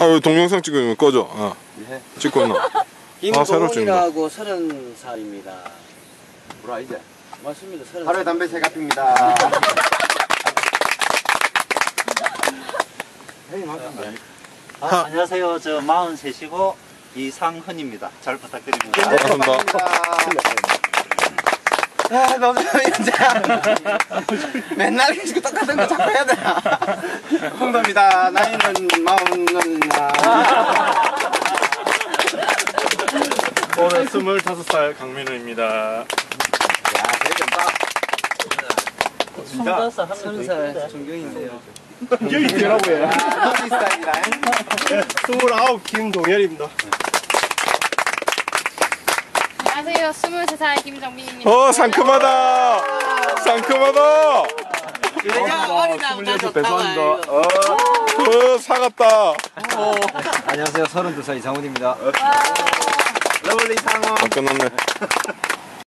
아유 동영상 찍으면 꺼져. 어. 예. 찍고 있나? 아, 새로 찍는다. 김동훈이라고 서른 살입니다. 뭐라 이제? 맞습니다. 서른 하루에 살. 담배 세 갑입니다. 아, 안녕하세요. 저 43이고 이상헌입니다. 잘 부탁드립니다. 반갑습니다. 아, 너무 진짜. 맨날 계속 똑같은 거 자꾸 해야 되나? 홍도입니다. 나이는 마흔은, 아. 올해 25살 강민우입니다. 스물다섯 하면 살 존경인데요. 여기 있더라고 요 허리 스타일이라. 29 김동열입니다. 안녕하세요. 23살 김정민입니다. 어 상큼하다. 상큼하다. 어리다 좋다. 어 사갔다. 안녕하세요. 32살 이상훈입니다. 러블리 상어. 아, 끝났네.